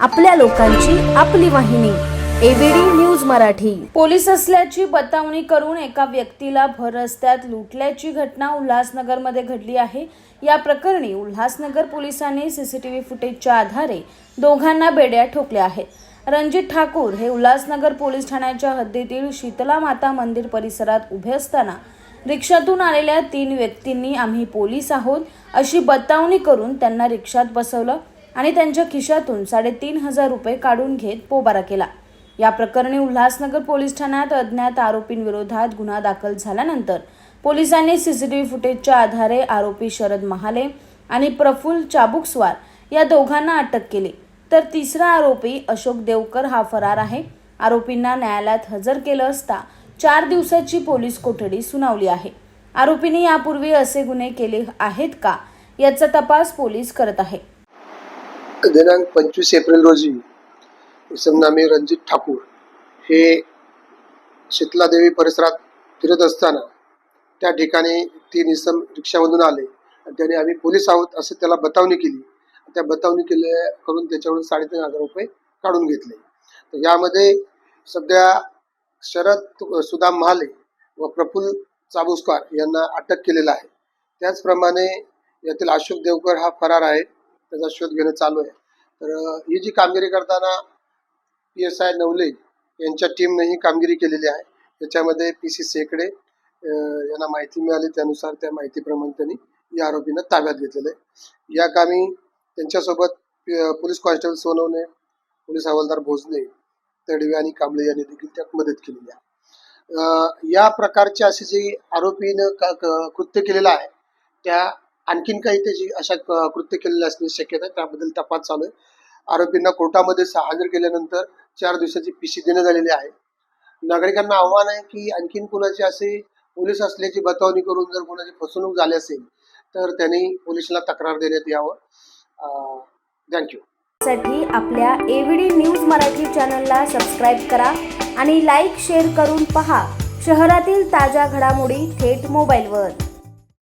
आपल्या लोकांची आपली वाहिनी एबीडी न्यूज मराठी. पोलीस असल्याची बतावणी करून एका व्यक्तीला भर रस्त्यात लुटल्याची घटना उल्हासनगरमध्ये घडली आहे. या प्रकरणी उल्हासनगर पोलिसांनी सीसीटीव्ही फुटेजच्या आधारे दोघांना बेड्या ठोकल्या आहेत. रणजित ठाकूर हे उल्हासनगर पोलीस ठाण्याच्या हद्दीतील शीतला माता मंदिर परिसरात उभे असताना रिक्षातून आलेल्या तीन व्यक्तींनी आम्ही पोलीस आहोत अशी बतावणी करून त्यांना रिक्षात बसवलं. आणि त्यांच्या खिशातून साडेतीन हजार रुपये काढून घेत पोबारा केला. या प्रकरणी उल्हासनगर पोलीस ठाण्यात अज्ञात आरोपींविरोधात गुन्हा दाखल झाल्यानंतर पोलिसांनी सीसीटीव्ही फुटेजच्या आधारे आरोपी शरद महाले आणि प्रफुल्ल चाबुकस्वार या दोघांना अटक केली. तर तिसरा आरोपी अशोक देवकर हा फरार आहे. आरोपींना न्यायालयात हजर केलं असता चार दिवसाची पोलीस कोठडी सुनावली आहे. आरोपींनी यापूर्वी असे गुन्हे केले आहेत का याचा तपास पोलीस करत आहे. दिनांक पंचवीस एप्रिल रोजी इसम रणजित ठाकूर हे शीतलादेवी परिसरात फिरत असताना त्या ठिकाणी तीन इसम रिक्षामधून आले. आणि त्याने आम्ही पोलीस आहोत असं त्याला बतावणी केली. त्या बतावणी केल्या करून त्याच्याकडून साडेतीन हजार रुपये काढून घेतले. तर यामध्ये सध्या शरद सुदाम महाले व प्रफुल्ल चाबुस्कार यांना अटक केलेलं आहे. त्याचप्रमाणे यातील अशोक देवकर हा फरार आहे. त्याचा शोध घेणं चालू आहे. तर ही जी कामगिरी करताना पी एस आय नवले यांच्या टीमने ही कामगिरी केलेली आहे. त्याच्यामध्ये पी सी सेकडे यांना माहिती मिळाली. त्यानुसार त्या माहितीप्रमाणे त्यांनी या आरोपींना ताब्यात घेतलेलं आहे. या कामी त्यांच्यासोबत पोलीस कॉन्स्टेबल सोनवणे पोलीस हवालदार भोजने तडवे आणि कांबळे यांनी देखील त्यात मदत केलेली आहे. या प्रकारचे असे जे आरोपीनं कृत्य केलेलं आहे त्या आणखीन काही त्याची अशा कृत्य केलेले असण्याची शक्यता आहे. त्याबद्दल तपास चालू आहे. आरोपींना कोर्टामध्ये हजर केल्यानंतर चार दिवसाची पीसी देण्यात झालेली आहे. नागरिकांना आव्हान आहे की आणखीन कुणाचे असे पोलीस असल्याची बतावणी करून जर कोणाची फसवणूक झाली असेल तर त्यांनी पोलिसांना तक्रार देण्यात यावं. थँक्यू साठी आपल्या एव्हीडी न्यूज मराठी चॅनलला सबस्क्राईब करा आणि लाईक शेअर करून पहा. शहरातील ताज्या घडामोडी थेट मोबाईलवर